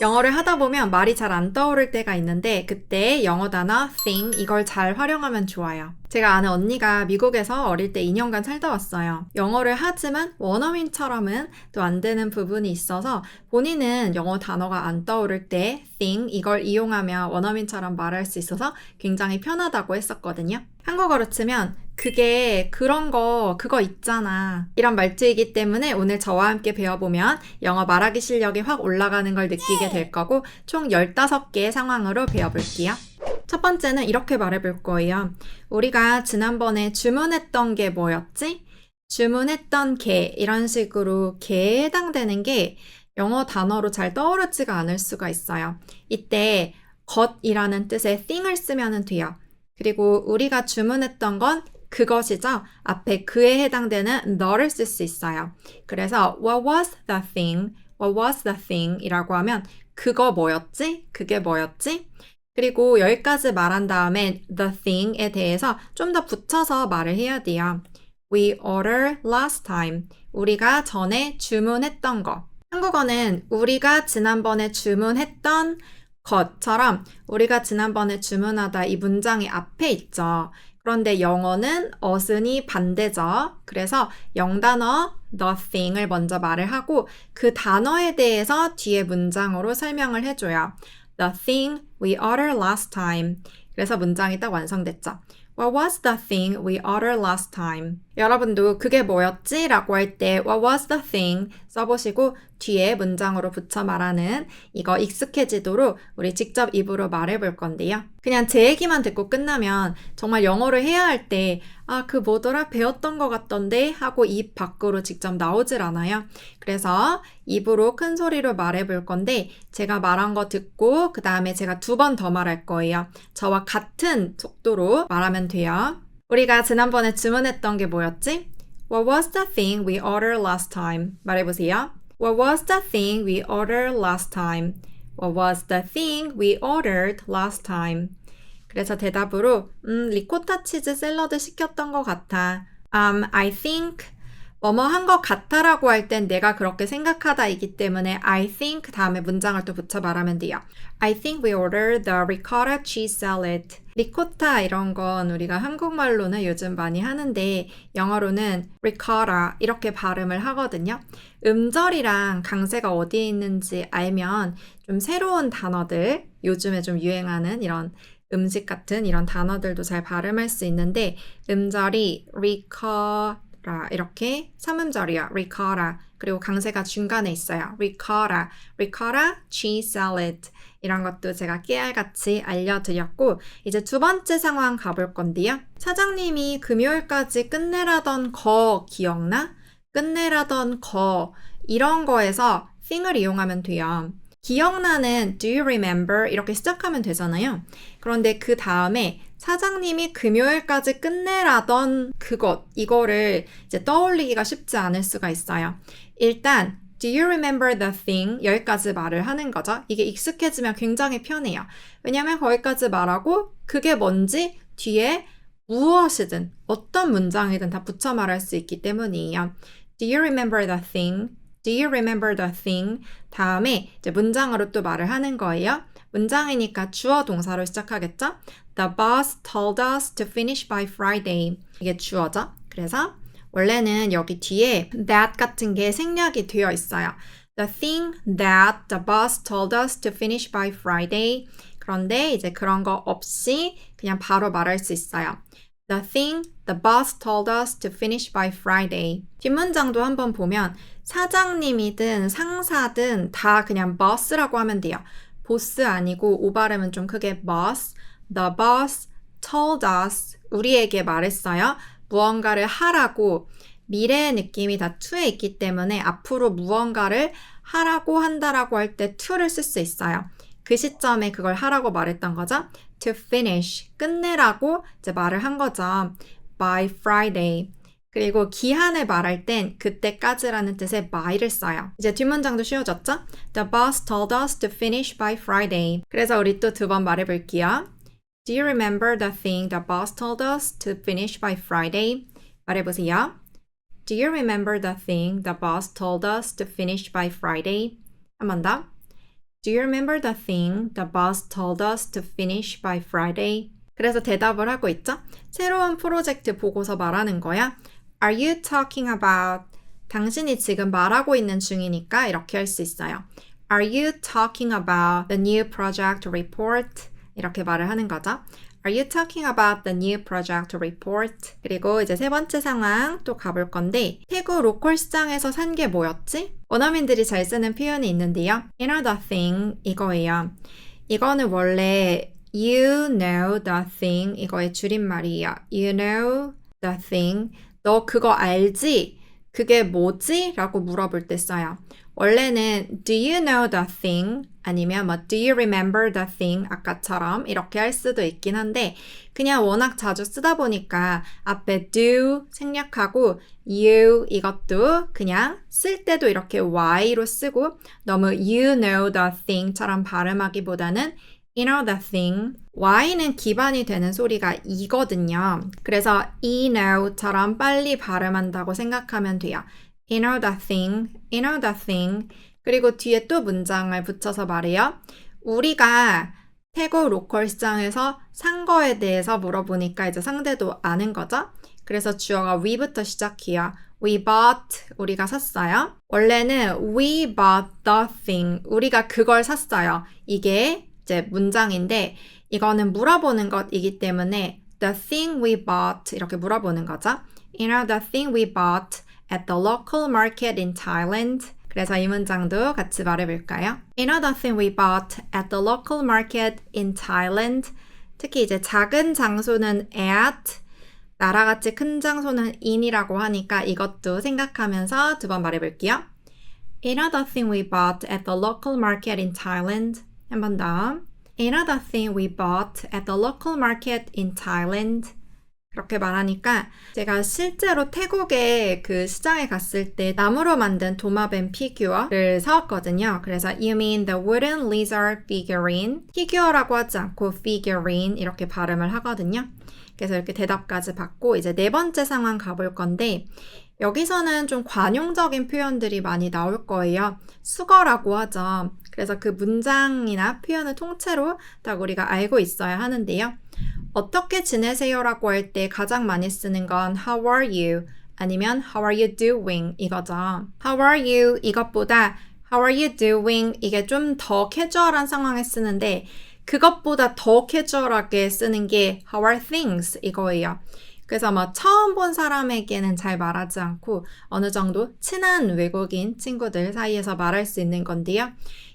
영어를 하다 보면 말이 잘 안 떠오를 때가 있는데 그때 영어 단어 thing 이걸 잘 활용하면 좋아요. 제가 아는 언니가 미국에서 어릴 때 2년간 살다 왔어요. 영어를 하지만 원어민처럼은 또 안 되는 부분이 있어서 본인은 영어 단어가 안 떠오를 때 thing 이걸 이용하며 원어민처럼 말할 수 있어서 굉장히 편하다고 했었거든요. 한국어로 치면 그게 그런 거 그거 있잖아 이런 말투이기 때문에 오늘 저와 함께 배워보면 영어 말하기 실력이 확 올라가는 걸 느끼게 될 거고 총 15개의 상황으로 배워볼게요. 첫 번째는 이렇게 말해볼 거예요. 우리가 지난번에 주문했던 게 뭐였지? 주문했던 게 이런 식으로 개에 해당되는 게 영어 단어로 잘 떠오르지가 않을 수가 있어요. 이때 것이라는 뜻의 thing을 쓰면 돼요. 그리고 우리가 주문했던 건 그것이죠. 앞에 그에 해당되는 너를 쓸 수 있어요. 그래서 what was the thing? what was the thing? 이라고 하면 그거 뭐였지? 그게 뭐였지? 그리고 여기까지 말한 다음에 the thing에 대해서 좀 더 붙여서 말을 해야 돼요. We ordered last time. 우리가 전에 주문했던 거. 한국어는 우리가 지난번에 주문했던 것처럼 우리가 지난번에 주문하다 이 문장이 앞에 있죠. 그런데 영어는 어순이 반대죠. 그래서 영단어 the thing을 먼저 말을 하고 그 단어에 대해서 뒤에 문장으로 설명을 해줘요. The thing we ordered last time. 그래서 문장이 딱 완성됐죠. What was the thing we ordered last time? 여러분도 그게 뭐였지? 라고 할 때 What was the thing? 써보시고 뒤에 문장으로 붙여 말하는 이거 익숙해지도록 우리 직접 입으로 말해 볼 건데요. 그냥 제 얘기만 듣고 끝나면 정말 영어를 해야 할 때 아, 그 뭐더라? 배웠던 것 같던데? 하고 입 밖으로 직접 나오질 않아요. 그래서 입으로 큰 소리로 말해 볼 건데 제가 말한 거 듣고 그 다음에 제가 두 번 더 말할 거예요. 저와 같은 속도로 말하면 돼요. 우리가 지난번에 주문했던 게 뭐였지? What was the thing we ordered last time? 말해보세요. What was the thing we ordered last time? What was the thing we ordered last time? 그래서 대답으로 음, 리코타 치즈 샐러드 시켰던 것 같아. Um, I think 뭐뭐 한 것 같아라고 할 땐 내가 그렇게 생각하다이기 때문에 I think 다음에 문장을 또 붙여 말하면 돼요. I think we ordered the ricotta cheese salad. 리코타 이런 건 우리가 한국말로는 요즘 많이 하는데 영어로는 ricotta 이렇게 발음을 하거든요. 음절이랑 강세가 어디에 있는지 알면 좀 새로운 단어들 요즘에 좀 유행하는 이런 음식 같은 이런 단어들도 잘 발음할 수 있는데 음절이 라 이렇게 삼음절이요. ricotta 그리고 강세가 중간에 있어요. ricotta, ricotta 이런 것도 제가 깨알같이 알려드렸고 이제 두 번째 상황 가볼 건데요. 사장님이 금요일까지 끝내라던 거 기억나? 끝내라던 거 이런 거에서 thing을 이용하면 돼요. 기억나는 do you remember 이렇게 시작하면 되잖아요. 그런데 그 다음에 사장님이 금요일까지 끝내라던 그것, 이거를 이제 떠올리기가 쉽지 않을 수가 있어요. 일단, Do you remember the thing? 여기까지 말을 하는 거죠. 이게 익숙해지면 굉장히 편해요. 왜냐면 거기까지 말하고 그게 뭔지 뒤에 무엇이든 어떤 문장이든 다 붙여 말할 수 있기 때문이에요. Do you remember the thing? Do you remember the thing? 다음에 이제 문장으로 또 말을 하는 거예요. 문장이니까 주어 동사로 시작하겠죠? The boss told us to finish by Friday. 이게 주어죠. 그래서 원래는 여기 뒤에 that 같은 게 생략이 되어 있어요. The thing that the boss told us to finish by Friday. 그런데 이제 그런 거 없이 그냥 바로 말할 수 있어요. The thing the boss told us to finish by Friday. 뒷문장도 한번 보면 사장님이든 상사든 다 그냥 boss라고 하면 돼요. 보스 아니고 오 발음은 좀 크게 boss. The boss told us 우리에게 말했어요. 무언가를 하라고 미래의 느낌이 다 to에 있기 때문에 앞으로 무언가를 하라고 한다라고 할 때 to를 쓸 수 있어요. 그 시점에 그걸 하라고 말했던 거죠. to finish 끝내라고 이제 말을 한 거죠. by Friday. 그리고 기한을 말할 땐 그때까지라는 뜻의 by를 써요. 이제 뒷문장도 쉬워졌죠? The boss told us to finish by Friday. 그래서 우리 또 두 번 말해볼게요. Do you remember the thing the boss told us to finish by Friday? 말해보세요. Do you remember the thing the boss told us to finish by Friday? 한 번 더. Do you remember the thing the boss told us to finish by Friday? 그래서 대답을 하고 있죠. 새로운 프로젝트 보고서 말하는 거야. Are you talking about? 당신이 지금 말하고 있는 중이니까 이렇게 할 수 있어요. Are you talking about the new project report? 이렇게 말을 하는 거죠. Are you talking about the new project report? 그리고 이제 세 번째 상황 또 가볼 건데 태국 로컬 시장에서 산 게 뭐였지? 원어민들이 잘 쓰는 표현이 있는데요. Another thing 이거예요. 이거는 원래 you know the thing 이거의 줄임말이에요. You know the thing. 너 그거 알지? 그게 뭐지? 라고 물어볼 때 써요. 원래는 do you know the thing? 아니면 뭐 do you remember the thing? 아까처럼 이렇게 할 수도 있긴 한데 그냥 워낙 자주 쓰다 보니까 앞에 do 생략하고 you 이것도 그냥 쓸 때도 이렇게 y로 쓰고 너무 you know the thing처럼 발음하기보다는 you know the thing. y는 기반이 되는 소리가 이거든요. 그래서 you know처럼 빨리 발음한다고 생각하면 돼요. you know the thing, you know the thing. 그리고 뒤에 또 문장을 붙여서 말해요. 우리가 태국 로컬 시장에서 산 거에 대해서 물어보니까 이제 상대도 아는 거죠. 그래서 주어가 we부터 시작해요. We bought, 우리가 샀어요. 원래는 we bought the thing, 우리가 그걸 샀어요. 이게 이제 문장인데 이거는 물어보는 것이기 때문에 the thing we bought 이렇게 물어보는 거죠. You know the thing we bought at the local market in Thailand. 그래서 이 문장도 같이 말해볼까요? The thing we bought at the local market in Thailand. 특히 이제 작은 장소는 at, 나라같이 큰 장소는 in이라고 하니까 이것도 생각하면서 두 번 말해볼게요. The thing we bought at the local market in Thailand. 한 번 더. Another thing we bought at the local market in Thailand. 그렇게 말하니까 제가 실제로 태국에 그 시장에 갔을 때 나무로 만든 도마뱀 피규어를 사왔거든요. 그래서 You mean the wooden lizard figurine? 피규어라고 하지 않고 figurine 이렇게 발음을 하거든요. 그래서 이렇게 대답까지 받고 이제 네 번째 상황 가볼 건데 여기서는 좀 관용적인 표현들이 많이 나올 거예요. 수거라고 하죠. 그래서 그 문장이나 표현을 통째로 딱 우리가 알고 있어야 하는데요. 어떻게 지내세요라고 할 때 가장 많이 쓰는 건 How are you? 아니면 How are you doing? 이거죠. How are you? 이것보다 How are you doing? 이게 좀 더 캐주얼한 상황에 쓰는데 그것보다 더 캐주얼하게 쓰는 게 How are things? 이거예요. 그래서 뭐 처음 본 사람에게는 잘 말하지 않고 어느 정도 친한 외국인 친구들 사이에서 말할 수 있는 건데요.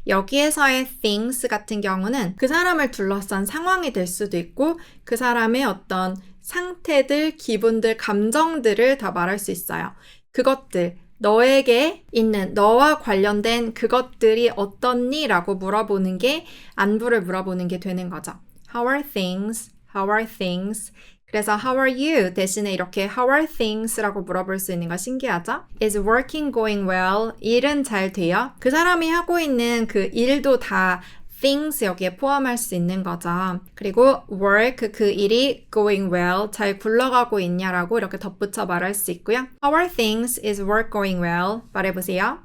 여기에서의 things 같은 경우는 그 사람을 둘러싼 상황이 될 수도 있고 그 사람의 어떤 상태들, 기분들, 감정들을 다 말할 수 있어요. 그것들, 너에게 있는 너와 관련된 그것들이 어떻니? 라고 물어보는 게 안부를 물어보는 게 되는 거죠. How are things? How are things? 그래서 how are you 대신에 이렇게 how are things라고 물어볼 수 있는 거 신기하죠? Is working going well? 일은 잘 돼요? 그 사람이 하고 있는 그 일도 다 things 여기에 포함할 수 있는 거죠. 그리고 work 그 일이 going well 잘 굴러가고 있냐라고 이렇게 덧붙여 말할 수 있고요. How are things? Is work going well? 말해보세요.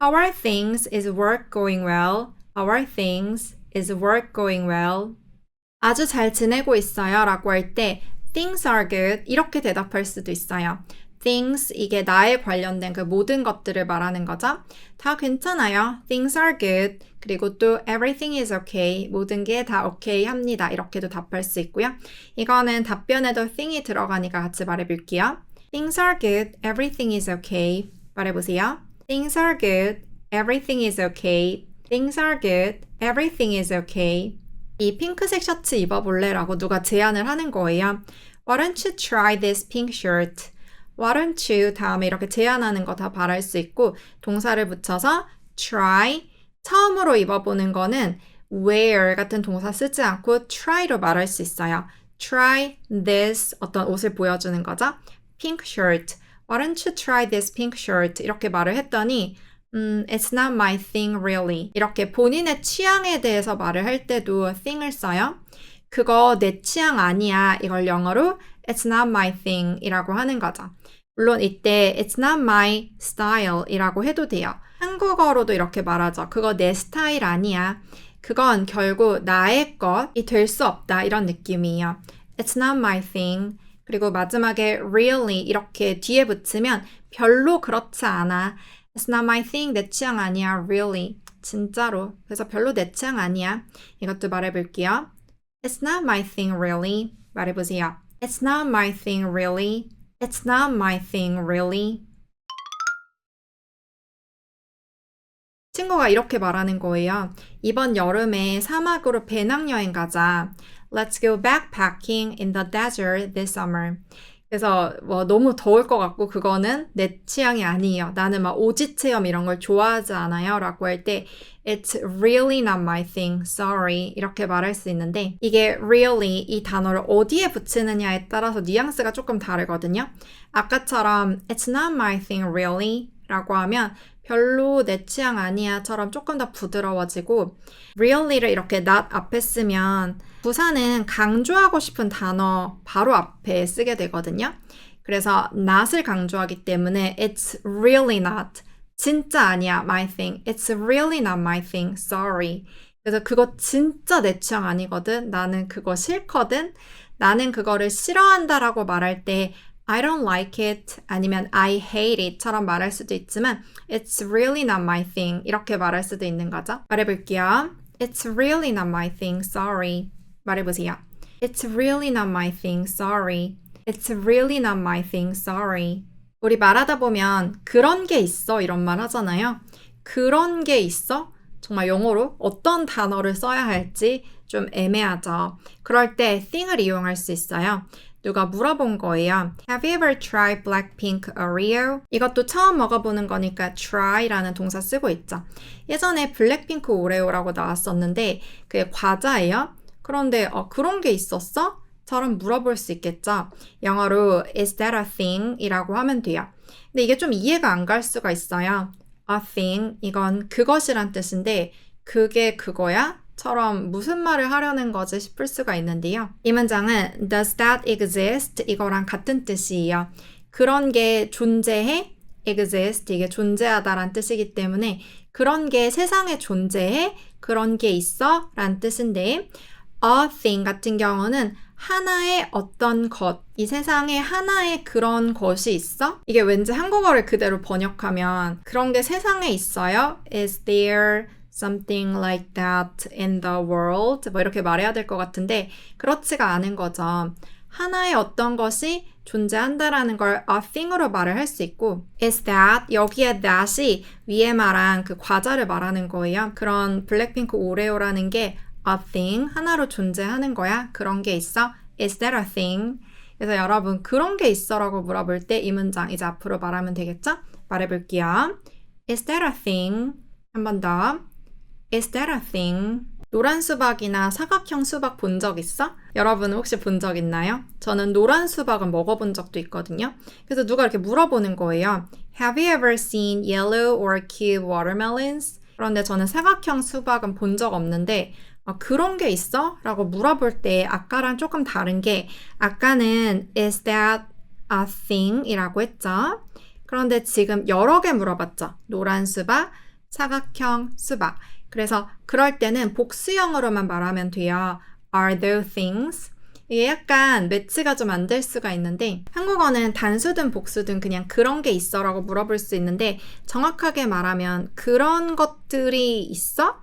How are things? Is work going well? How are things? Is work going well? 아주 잘 지내고 있어요 라고 할 때 things are good 이렇게 대답할 수도 있어요. things 이게 나에 관련된 그 모든 것들을 말하는 거죠. 다 괜찮아요. things are good. 그리고 또 everything is okay. 모든 게 다 okay 합니다. 이렇게도 답할 수 있고요. 이거는 답변에도 thing이 들어가니까 같이 말해 볼게요. things are good. everything is okay. 말해 보세요. things are good. everything is okay. things are good. everything is okay. 이 핑크색 셔츠 입어볼래? 라고 누가 제안을 하는 거예요. Why don't you try this pink shirt? Why don't you 다음에 이렇게 제안하는 거다 말할 수 있고 동사를 붙여서 try 처음으로 입어보는 거는 wear 같은 동사 쓰지 않고 try로 말할 수 있어요. try this 어떤 옷을 보여주는 거죠. pink shirt. Why don't you try this pink shirt? 이렇게 말을 했더니 음, it's not my thing really. 이렇게 본인의 취향에 대해서 말을 할 때도 thing을 써요. 그거 내 취향 아니야. 이걸 영어로 it's not my thing 이라고 하는 거죠. 물론 이때 it's not my style 이라고 해도 돼요. 한국어로도 이렇게 말하죠. 그거 내 스타일 아니야. 그건 결국 나의 것이 될 수 없다. 이런 느낌이에요. It's not my thing. 그리고 마지막에 really 이렇게 뒤에 붙이면 별로 그렇지 않아. It's not my thing. 내 취향 아니야. Really. 진짜로. 그래서 별로 내 취향 아니야. 이것도 말해볼게요. It's not my thing really. 말해보세요. It's not my thing really. It's not my thing really. 친구가 이렇게 말하는 거예요. 이번 여름에 사막으로 배낭여행 가자. Let's go backpacking in the desert this summer. 그래서 뭐 너무 더울 것 같고 그거는 내 취향이 아니에요. 나는 막 오지 체험 이런 걸 좋아하지 않아요. 라고 할 때 It's really not my thing. Sorry. 이렇게 말할 수 있는데 이게 really 이 단어를 어디에 붙이느냐에 따라서 뉘앙스가 조금 다르거든요. 아까처럼 It's not my thing really 라고 하면 별로 내 취향 아니야처럼 조금 더 부드러워지고 really를 이렇게 not 앞에 쓰면 부사는 강조하고 싶은 단어 바로 앞에 쓰게 되거든요. 그래서 not을 강조하기 때문에 it's really not 진짜 아니야 my thing. It's really not my thing. Sorry. 그래서 그거 진짜 내 취향 아니거든. 나는 그거 싫거든. 나는 그거를 싫어한다라고 말할 때 I don't like it 아니면 I hate it처럼 말할 수도 있지만 It's really not my thing 이렇게 말할 수도 있는 거죠. 말해볼게요. It's really not my thing. Sorry. 말해보세요. It's really not my thing. Sorry. It's really not my thing. Sorry. 우리 말하다 보면 그런 게 있어 이런 말 하잖아요. 그런 게 있어? 정말 영어로 어떤 단어를 써야 할지 좀 애매하죠. 그럴 때 thing을 이용할 수 있어요. 누가 물어본 거예요. Have you ever tried Blackpink Oreo? 이것도 처음 먹어보는 거니까 try라는 동사 쓰고 있죠. 예전에 블랙핑크 오레오라고 나왔었는데 그게 과자예요. 그런데 어, 그런 게 있었어? 처럼 물어볼 수 있겠죠. 영어로 is that a thing? 이라고 하면 돼요. 근데 이게 좀 이해가 안 갈 수가 있어요. a thing 이건 그것이란 뜻인데 그게 그거야? 처럼 무슨 말을 하려는 거지 싶을 수가 있는데요. 이 문장은 does that exist? 이거랑 같은 뜻이에요. 그런 게 존재해? exist 이게 존재하다란 뜻이기 때문에 그런 게 세상에 존재해? 그런 게 있어? 란 뜻인데 a thing 같은 경우는 하나의 어떤 것, 이 세상에 하나의 그런 것이 있어? 이게 왠지 한국어를 그대로 번역하면 그런 게 세상에 있어요? Is there something like that in the world? 뭐 이렇게 말해야 될 것 같은데 그렇지가 않은 거죠. 하나의 어떤 것이 존재한다라는 걸 a thing으로 말을 할 수 있고 is that 여기에 that이 위에 말한 그 과자를 말하는 거예요. 그런 블랙핑크 오레오라는 게 a thing 하나로 존재하는 거야. 그런 게 있어. Is that a thing? 그래서 여러분 그런 게 있어라고 물어볼 때 이 문장 이제 앞으로 말하면 되겠죠? 말해 볼게요. Is that a thing? 한 번 더. Is that a thing? 노란 수박이나 사각형 수박 본 적 있어? 여러분 혹시 본 적 있나요? 저는 노란 수박은 먹어본 적도 있거든요. 그래서 누가 이렇게 물어보는 거예요. Have you ever seen yellow or cute watermelons? 그런데 저는 사각형 수박은 본 적 없는데 어, 그런 게 있어? 라고 물어볼 때 아까랑 조금 다른 게 아까는 is that a thing? 이라고 했죠. 그런데 지금 여러 개 물어봤죠. 노란 수박, 사각형 수박. 그래서 그럴 때는 복수형으로만 말하면 돼요. Are those things? 이게 약간 매치가 좀 안 될 수가 있는데 한국어는 단수든 복수든 그냥 그런 게 있어라고 물어볼 수 있는데 정확하게 말하면 그런 것들이 있어?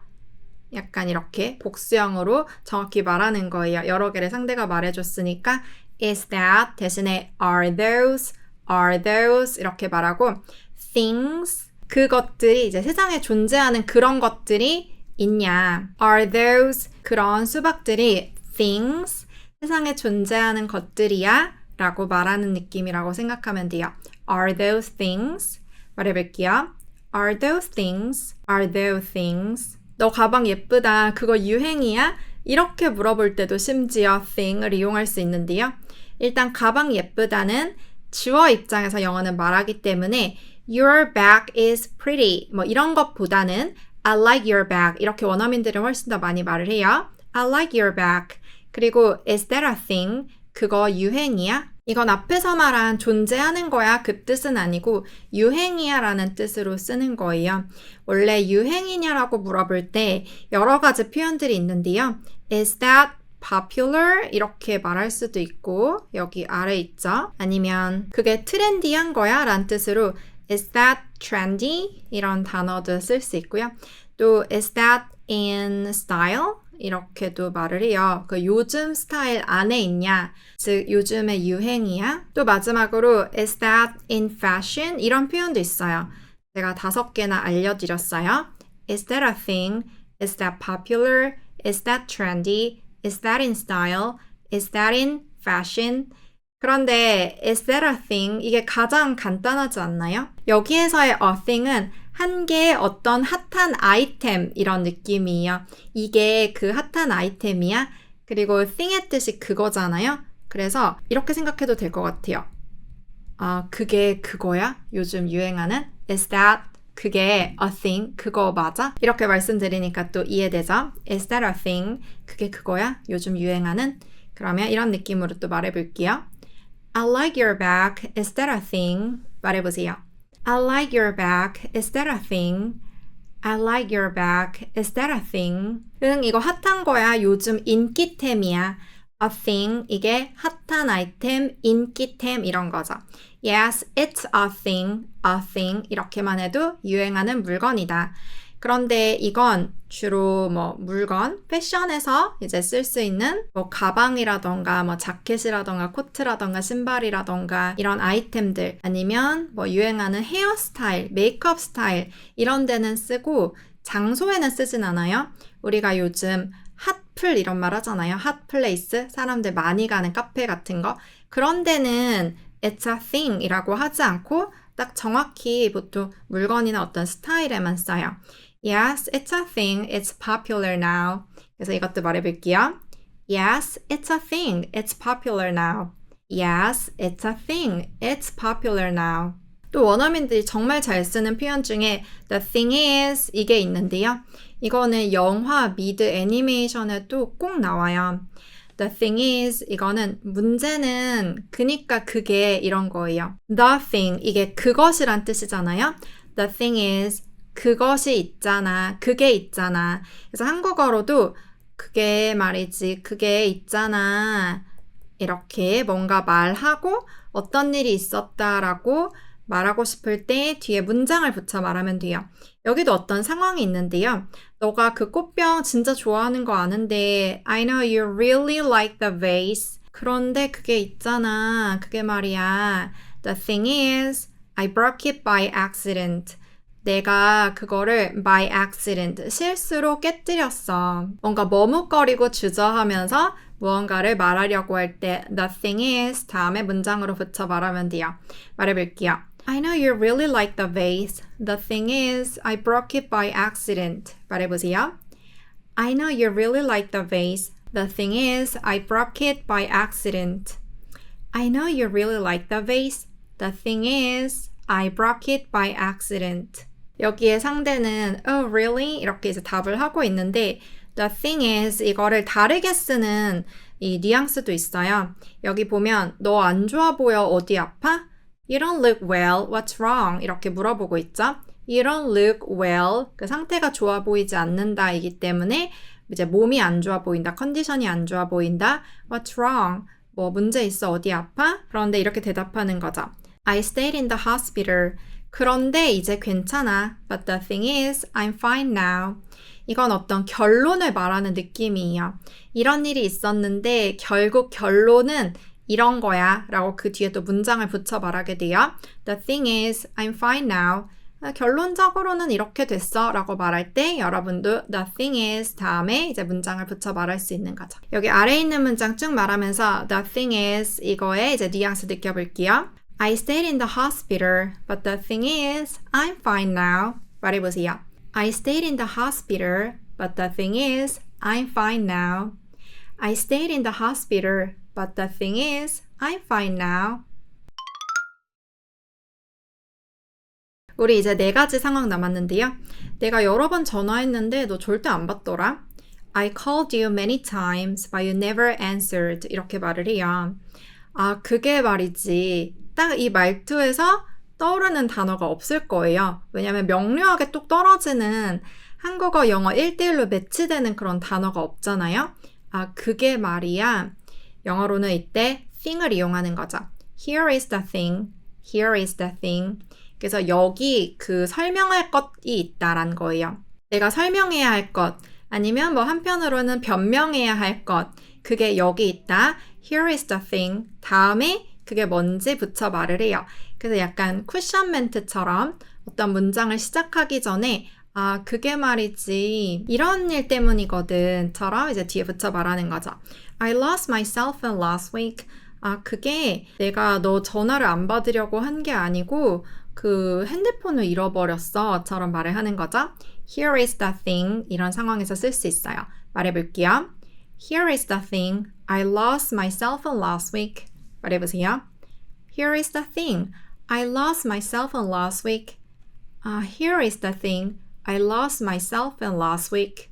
약간 이렇게 복수형으로 정확히 말하는 거예요. 여러 개를 상대가 말해줬으니까 is that 대신에 are those, are those 이렇게 말하고 things 그것들이 이제 세상에 존재하는 그런 것들이 있냐 are those 그런 수박들이 things 세상에 존재하는 것들이야 라고 말하는 느낌이라고 생각하면 돼요. are those things 말해볼게요. are those things, are those things 너 가방 예쁘다. 그거 유행이야? 이렇게 물어볼 때도 심지어 thing을 이용할 수 있는데요. 일단 가방 예쁘다는 주어 입장에서 영어는 말하기 때문에 your bag is pretty 뭐 이런 것보다는 I like your bag 이렇게 원어민들은 훨씬 더 많이 말을 해요. I like your bag. 그리고 is that a thing? 그거 유행이야? 이건 앞에서 말한 존재하는 거야 그 뜻은 아니고 유행이야 라는 뜻으로 쓰는 거예요. 원래 유행이냐라고 물어볼 때 여러 가지 표현들이 있는데요. Is that popular? 이렇게 말할 수도 있고 여기 아래 있죠. 아니면 그게 트렌디한 거야 라는 뜻으로 Is that trendy? 이런 단어도 쓸 수 있고요. 또 Is that in style? 이렇게도 말을 해요. 그 요즘 스타일 안에 있냐? 즉 요즘의 유행이야? 또 마지막으로 is that in fashion? 이런 표현도 있어요. 제가 다섯 개나 알려드렸어요. Is that a thing? Is that popular? Is that trendy? Is that in style? Is that in fashion? 그런데 is that a thing? 이게 가장 간단하지 않나요? 여기에서의 a thing은 한 개의 어떤 핫한 아이템 이런 느낌이에요. 이게 그 핫한 아이템이야. 그리고 thing의 뜻이 그거잖아요. 그래서 이렇게 생각해도 될 것 같아요. 아, 그게 그거야? 요즘 유행하는? Is that 그게 a thing? 그거 맞아? 이렇게 말씀드리니까 또 이해되죠? Is that a thing? 그게 그거야? 요즘 유행하는? 그러면 이런 느낌으로 또 말해볼게요. I like your bag. Is that a thing? 말해보세요. I like your bag. Is that a thing? I like your bag. Is that a thing? 응, 이거 핫한 거야. 요즘 인기템이야. A thing. 이게 핫한 아이템, 인기템 이런 거죠. Yes, it's a thing. A thing. 이렇게만 해도 유행하는 물건이다. 그런데 이건 주로 뭐 물건, 패션에서 이제 쓸 수 있는 뭐 가방이라던가 뭐 자켓이라던가 코트라던가 신발이라던가 이런 아이템들 아니면 뭐 유행하는 헤어스타일, 메이크업 스타일 이런 데는 쓰고 장소에는 쓰진 않아요. 우리가 요즘 핫플 이런 말 하잖아요. 핫플레이스 사람들 많이 가는 카페 같은 거 그런 데는 it's a thing 이라고 하지 않고 딱 정확히 보통 물건이나 어떤 스타일에만 써요. Yes, it's a thing. It's popular now. 그래서 이것도 말해볼게요. Yes, it's a thing. It's popular now. Yes, it's a thing. It's popular now. 또 원어민들이 정말 잘 쓰는 표현 중에 the thing is 이게 있는데요. 이거는 영화, 미드, 애니메이션에도 꼭 나와요. The thing is 이거는 문제는 그니까 그게 이런 거예요. The thing 이게 그것이란 뜻이잖아요. The thing is 그것이 있잖아. 그게 있잖아. 그래서 한국어로도 그게 말이지. 그게 있잖아. 이렇게 뭔가 말하고 어떤 일이 있었다라고 말하고 싶을 때 뒤에 문장을 붙여 말하면 돼요. 여기도 어떤 상황이 있는데요. 너가 그 꽃병 진짜 좋아하는 거 아는데 I know you really like the vase. 그런데 그게 있잖아. 그게 말이야. The thing is, I broke it by accident. 내가 그거를 by accident, 실수로 깨뜨렸어. 뭔가 머뭇거리고 주저하면서 무언가를 말하려고 할 때 the thing is 다음에 문장으로 붙여 말하면 돼요. 말해볼게요. I know you really like the vase. The thing is, I broke it by accident. 말해보세요. I know you really like the vase. The thing is, I broke it by accident. I know you really like the vase. The thing is, I broke it by accident. 여기에 상대는 oh really 이렇게 이제 답을 하고 있는데 the thing is 이거를 다르게 쓰는 이 뉘앙스도 있어요. 여기 보면 너 안 좋아 보여 어디 아파? You don't look well. What's wrong? 이렇게 물어보고 있죠. You don't look well. 그 상태가 좋아 보이지 않는다이기 때문에 이제 몸이 안 좋아 보인다. 컨디션이 안 좋아 보인다. What's wrong? 뭐 문제 있어? 어디 아파? 그런데 이렇게 대답하는 거죠. I stayed in the hospital. 그런데 이제 괜찮아. But the thing is, I'm fine now. 이건 어떤 결론을 말하는 느낌이에요. 이런 일이 있었는데 결국 결론은 이런 거야 라고 그 뒤에 또 문장을 붙여 말하게 돼요. The thing is, I'm fine now. 결론적으로는 이렇게 됐어 라고 말할 때 여러분도 the thing is 다음에 이제 문장을 붙여 말할 수 있는 거죠. 여기 아래에 있는 문장 쭉 말하면서 the thing is 이거에 이제 뉘앙스 느껴볼게요. I stayed in the hospital, but the thing is, I'm fine now. 말해보세요. I stayed in the hospital, but the thing is, I'm fine now. I stayed in the hospital, but the thing is, I'm fine now. 우리 이제 네 가지 상황 남았는데요. 내가 여러 번 전화했는데 너 절대 안 받더라. I called you many times, but you never answered. 이렇게 말을 해요. 아, 그게 말이지. 딱 이 말투에서 떠오르는 단어가 없을 거예요. 왜냐면 명료하게 뚝 떨어지는 한국어, 영어 1대1로 매치되는 그런 단어가 없잖아요. 아, 그게 말이야. 영어로는 이때 thing을 이용하는 거죠. Here is the thing. Here is the thing. 그래서 여기 그 설명할 것이 있다란 거예요. 내가 설명해야 할 것, 아니면 뭐 한편으로는 변명해야 할 것, 그게 여기 있다. Here is the thing. 다음에 그게 뭔지 붙여 말을 해요. 그래서 약간 쿠션 멘트처럼 어떤 문장을 시작하기 전에 아, 그게 말이지. 이런 일 때문이거든. 처럼 이제 뒤에 붙여 말하는 거죠. I lost my cell phone last week. 아, 그게 내가 너 전화를 안 받으려고 한 게 아니고 그 핸드폰을 잃어버렸어. 처럼 말을 하는 거죠. Here is the thing. 이런 상황에서 쓸 수 있어요. 말해볼게요. Here is the thing. I lost my cell phone last week. 말해보세요. Here is the thing. I lost my cell phone last week. 아, here is the thing. I lost my cell phone last week.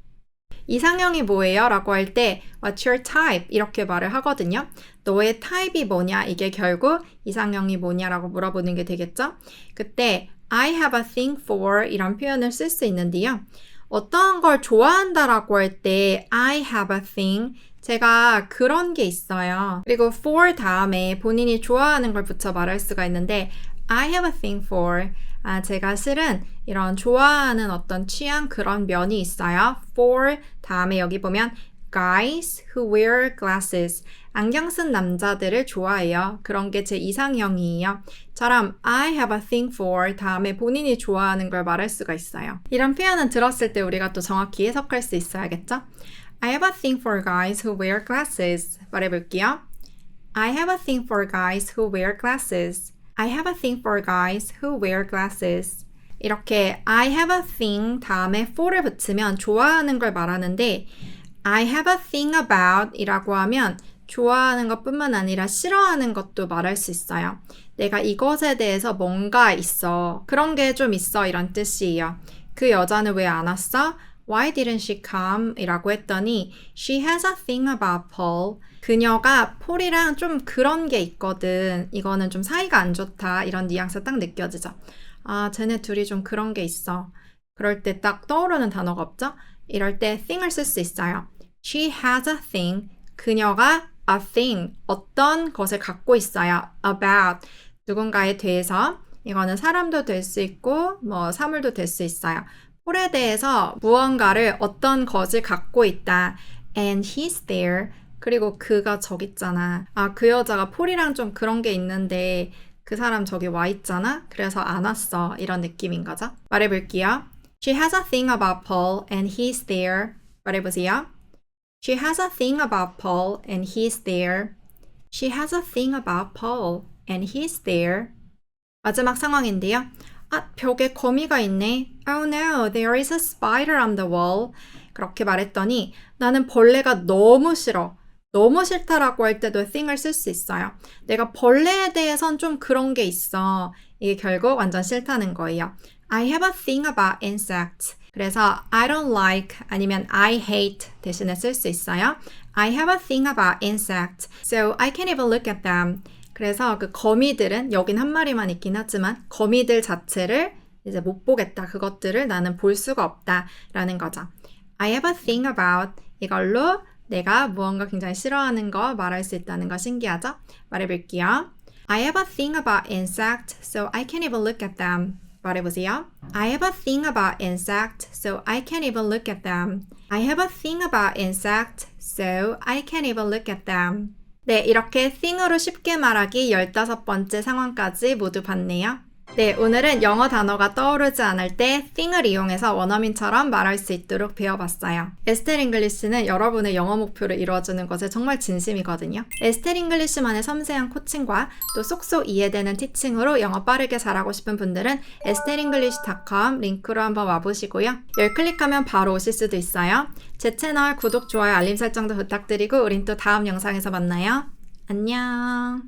이상형이 뭐예요? 라고 할 때 What's your type? 이렇게 말을 하거든요. 너의 타입이 뭐냐? 이게 결국 이상형이 뭐냐라고 물어보는 게 되겠죠? 그때 I have a thing for 이런 표현을 쓸 수 있는데요. 어떠한 걸 좋아한다라고 할 때 I have a thing 제가 그런 게 있어요. 그리고 for 다음에 본인이 좋아하는 걸 붙여 말할 수가 있는데 I have a thing for 아, 제가 실은 이런 좋아하는 어떤 취향 그런 면이 있어요. for 다음에 여기 보면 guys who wear glasses 안경 쓴 남자들을 좋아해요. 그런 게 제 이상형이에요. 처럼 I have a thing for 다음에 본인이 좋아하는 걸 말할 수가 있어요. 이런 표현은 들었을 때 우리가 또 정확히 해석할 수 있어야겠죠? I have a thing for guys who wear glasses. 말해볼게요. I have a thing for guys who wear glasses. I have a thing for guys who wear glasses. 이렇게 I have a thing 다음에 for를 붙이면 좋아하는 걸 말하는데 I have a thing about 이라고 하면 좋아하는 것뿐만 아니라 싫어하는 것도 말할 수 있어요. 내가 이것에 대해서 뭔가 있어. 그런 게 좀 있어. 이런 뜻이에요. 그 여자는 왜 안 왔어? Why didn't she come? 이라고 했더니 She has a thing about Paul. 그녀가 폴이랑 좀 그런 게 있거든. 이거는 좀 사이가 안 좋다. 이런 뉘앙스 딱 느껴지죠. 아, 쟤네 둘이 좀 그런 게 있어. 그럴 때 딱 떠오르는 단어가 없죠? 이럴 때 thing을 쓸 수 있어요. She has a thing. 그녀가 a thing. 어떤 것을 갖고 있어요. about. 누군가에 대해서. 이거는 사람도 될 수 있고, 뭐, 사물도 될 수 있어요. 폴에 대해서 무언가를 어떤 것을 갖고 있다. And he's there. 그리고 그가 저기 있잖아. 아, 그 여자가 폴이랑 좀 그런 게 있는데 그 사람 저기 와 있잖아. 그래서 안 왔어. 이런 느낌인 거죠. 말해볼게요. She has a thing about Paul and he's there. 말해보세요. She has a thing about Paul and he's there. She has a thing about Paul and he's there. 마지막 상황인데요. 아, 벽에 거미가 있네. Oh no, there is a spider on the wall. 그렇게 말했더니 나는 벌레가 너무 싫어. 너무 싫다라고 할 때도 thing을 쓸 수 있어요. 내가 벌레에 대해선 좀 그런 게 있어. 이게 결국 완전 싫다는 거예요. I have a thing about insects. 그래서 I don't like 아니면 I hate 대신에 쓸 수 있어요. I have a thing about insects. So I can't even look at them. 그래서 그 거미들은 여긴 한 마리만 있긴 하지만 거미들 자체를 이제 못 보겠다. 그것들을 나는 볼 수가 없다라는 거죠. I have a thing about 이걸로 내가 무언가 굉장히 싫어하는 거 말할 수 있다는 거 신기하죠? 말해볼게요. I have a thing about insects, so I can't even look at them. 말해보세요. I have a thing about insects, so I can't even look at them. I have a thing about insects, so I can't even look at them. 네, 이렇게 thing으로 쉽게 말하기 15번째 상황까지 모두 봤네요. 네, 오늘은 영어 단어가 떠오르지 않을 때 thing을 이용해서 원어민처럼 말할 수 있도록 배워봤어요. 에스텔 잉글리시는 여러분의 영어 목표를 이루어주는 것에 정말 진심이거든요. 에스텔 잉글리시만의 섬세한 코칭과 또 쏙쏙 이해되는 티칭으로 영어 빠르게 잘하고 싶은 분들은 estellenglish.com 링크로 한번 와보시고요. 열 클릭하면 바로 오실 수도 있어요. 제 채널 구독, 좋아요, 알림 설정도 부탁드리고 우린 또 다음 영상에서 만나요. 안녕.